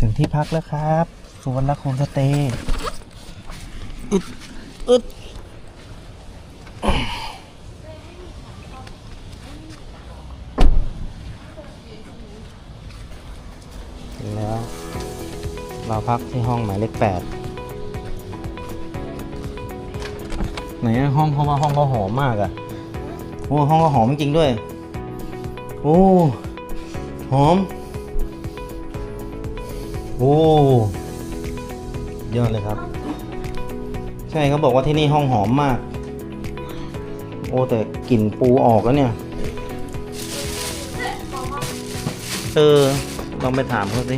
ถึงที่พักแล้วครับสวนรักโฮมสเตย์อึดอึดถึงแล้ว เราพักที่ห้องหมายเลขแปดไหนอะห้องเขาว่าห้องเขาหอมมากอะโอ้ห้องเขาหอมจริงด้วย โอ้ หอม โอ้ยอดเลยครับ ใช่เขาบอกว่าที่นี่ห้องหอมมาก โอ้แต่กลิ่นปูออกแล้วเนี่ย เออลองไปถามเขาสิ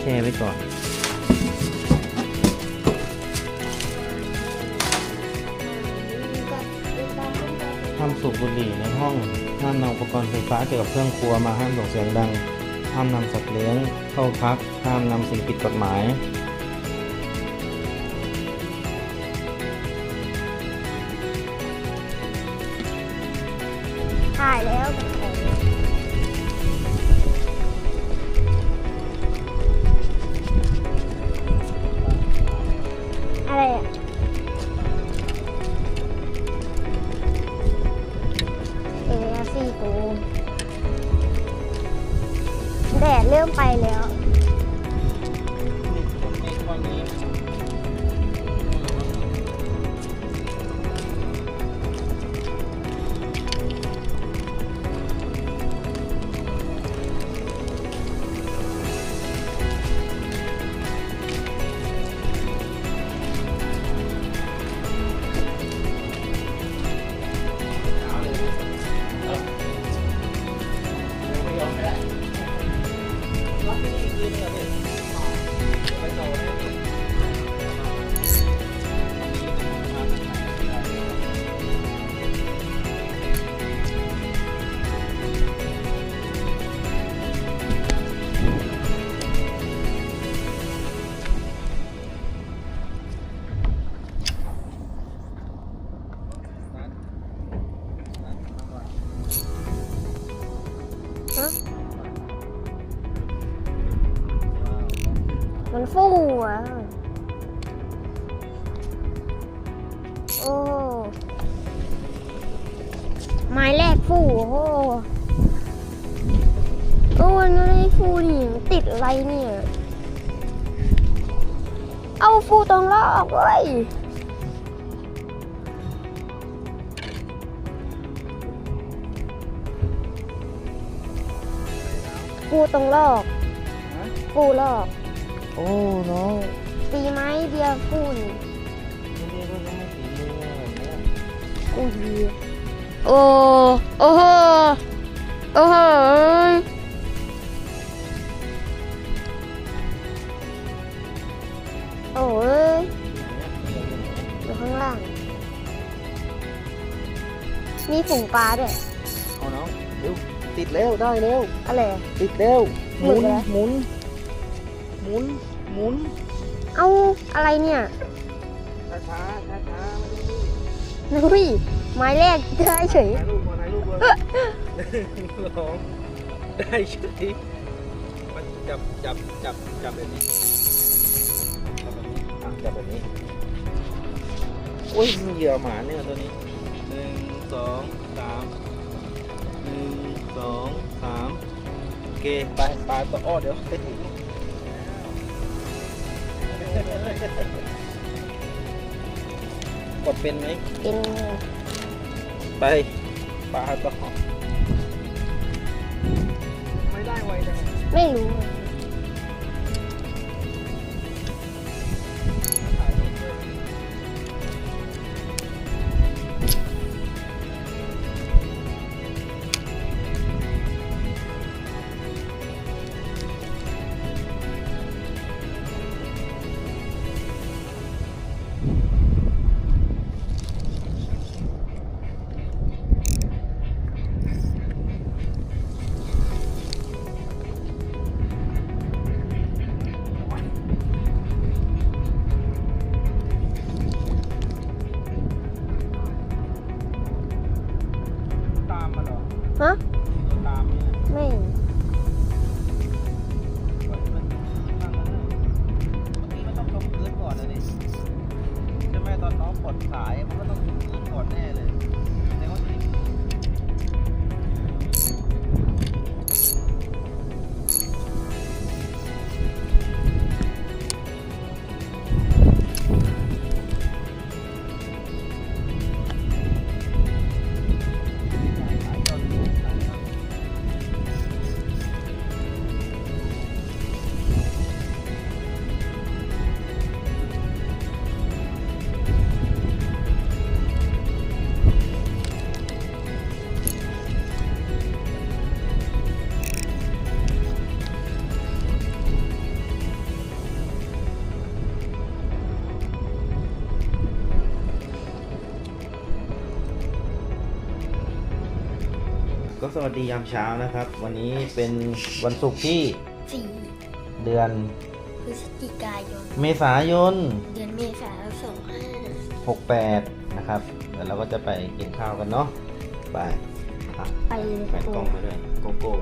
แช่ไว้ก่อน ห้ามสูบบุหรี่ในห้อง ห้ามนำอุปกรณ์ไฟฟ้าเกี่ยวกับเครื่องครัวมาห้ามส่งเสียงดัง ห้ามนำสัตว์เลี้ยง เข้าพัก ห้ามนำสิ่งผิดกฎหมายถ่ายแล้ว กูแดดเริ่มไปแล้ว ฟูโอ้โหโอ้ยไม่ฟูนี่ติดอะไรเนี่ย เอาฟูตรงรอบเว้ยฟูตรงลอกฟูลอก โอ้น้องตีไม้เดียวปูนไม่ได้ก็ยังไม่ตีเนี้ยอุ้ย โอ้โอ้โหโอ้โหโอ้ยอยู่ข้างล่าง มีฝูงปลาด้วย เอาน้องเร็วติดแล้วได้แล้ว อะไร ติดแล้วหหมุมุนนเลยหมุนหมุนหมุน เอาอะไรเนี่ยช้าช้าช้าช้าๆไม่ได้รีบนุ้ย ไม้แรกได้เฉยถ่ายรูปมาถ่ายรูปมาลองได้เฉยมันจับจับจับจับแบบนี้จับแบบนี้อะจับแบบนี้โอ้ยมีเหยื่อหมาเนี่ยตัวนี้หนึ่งสองสามหนึ่งสองสามโอเคไปปลาตัวอ้อเดี๋ยวไปถึงกดเป็นไหมเป็น ไปปลาต่อไม่ได้ไวจัง ไม่รู้ 啊？ สวัสดียามเช้านะครับ วันนี้เป็นวันศุกร์ที่สี่เดือนพฤศจิกายน เมษายน เดือนเมษายนสองห้า68 นะครับเดี๋ยวเราก็จะไปกินข้าวกันเนาะไปอะไปเลยแผ่นกล้องไปด้วยโกโก้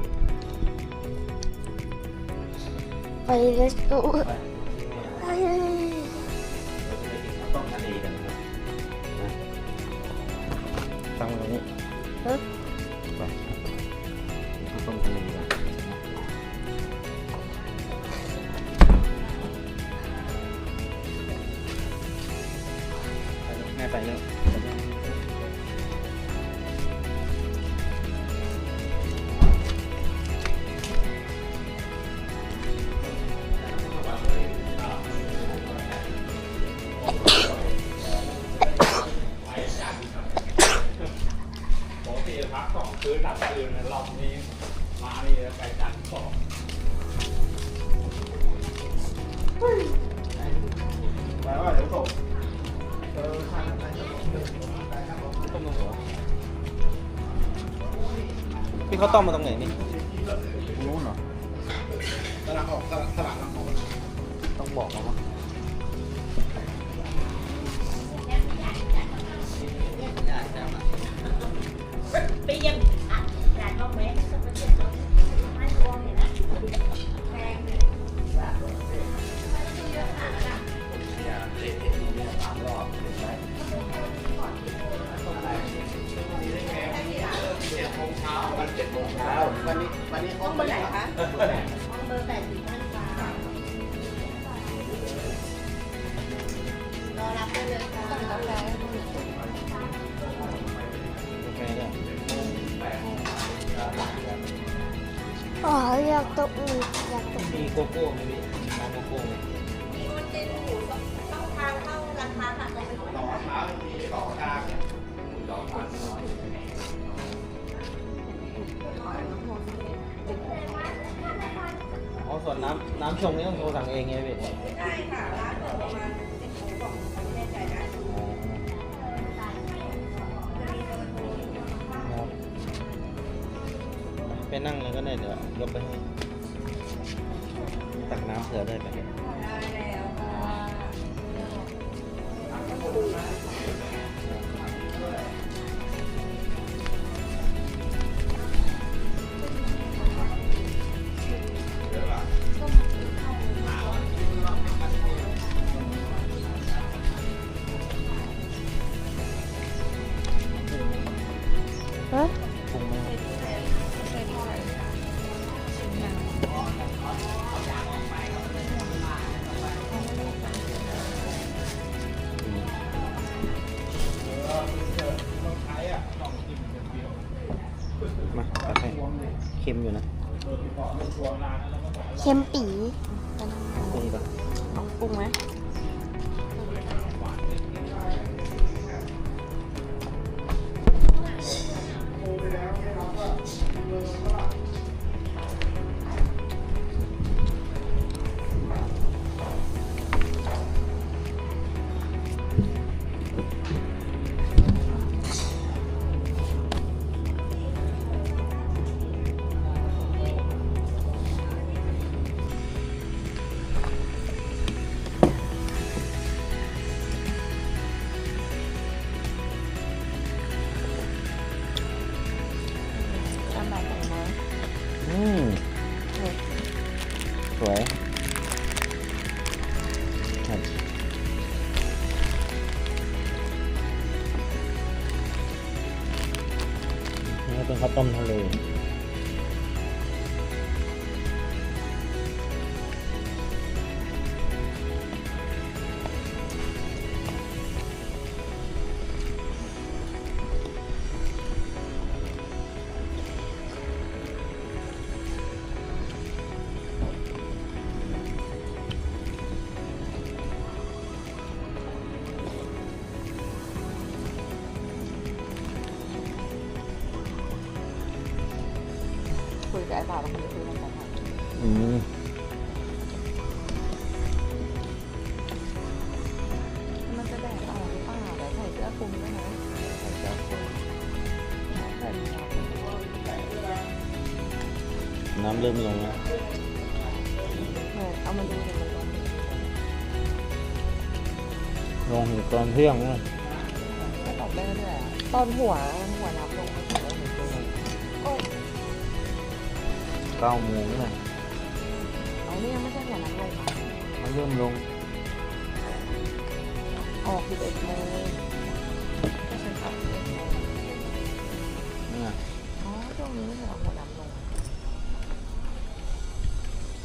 ไป let's go ไปไปเลยเราจะไปกินข้าวต้มทะเลกันนะครับนะตั้งไว้ตรงนี้ เอ๊ะไป กินข้าวต้ ขาต้มมาตรงไหนนี่รู้เหรอตลาดออกตลาดตลาดออกต้องบอกเขาว่า Bây à, là อ๋ออยากตกอีกอยากตกมีโกโก้ไหมพี่ร้านโกโก้ไหม con trên phủ ต้องทางเข้าราคาค่ะเราไปต่อเช้ามีต่อกลางเนี่ยอ๋อส่วนน้ำน้ำชงนี่ต้องโทรสั่งเองไงพี่ใช่ค่ะร้านเปิดประมาณ นั่งเลยก็ได้เดี๋ยวยกไปให้ตักน้ำเผื่อได้วยไป เค็ คุยกับไอ้บ่าวแล้วคุยกันกันอืมมันจะแดดออกหรือเปล่าเดี๋ยวใส่เสื้อคลุมด้วยนะใส่เสื้อคลุมใส่หมวกน้ำเริ่มลงแล้วเหมือนเอามาดูเดี๋ยวมันร้อนลงถึงตอนเที่ยงเลยไม่ตกได้เรื่อยๆอะตอนหัวหัวน้ำลง ก้าโมงเลยเอานี่ยังไม่ใช่หัวน้ำลงนะมันเริ่มลงออก11โมงก็ฉันขับ11โมงเนี่ยอ๋อช่วงนี้ไม่ใช่หรอหัวน้ำลง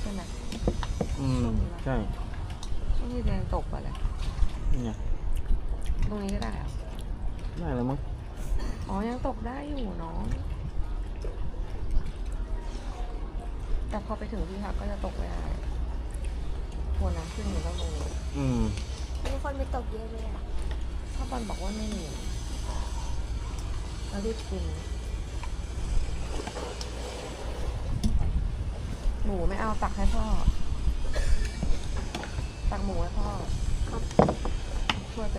ใช่ไหมอืมใช่ช่วงนี้แดงตกไปเลยเนี่ยตรงนี้ก็ได้เหรอได้แล้วมั้งอ๋อยังตกได้อยู่เนาะ แต่พอไปถึงที่พักก็จะตกไม่ได้หัวน้ำขึ้นมันต้องลงอืมมีคนไปตกเยอะเลยอะถ้าบอลบอกว่าไม่มีเรารีบกินหมูไม่เอาตักให้พ่อ ตักหมูให้พ่อครับ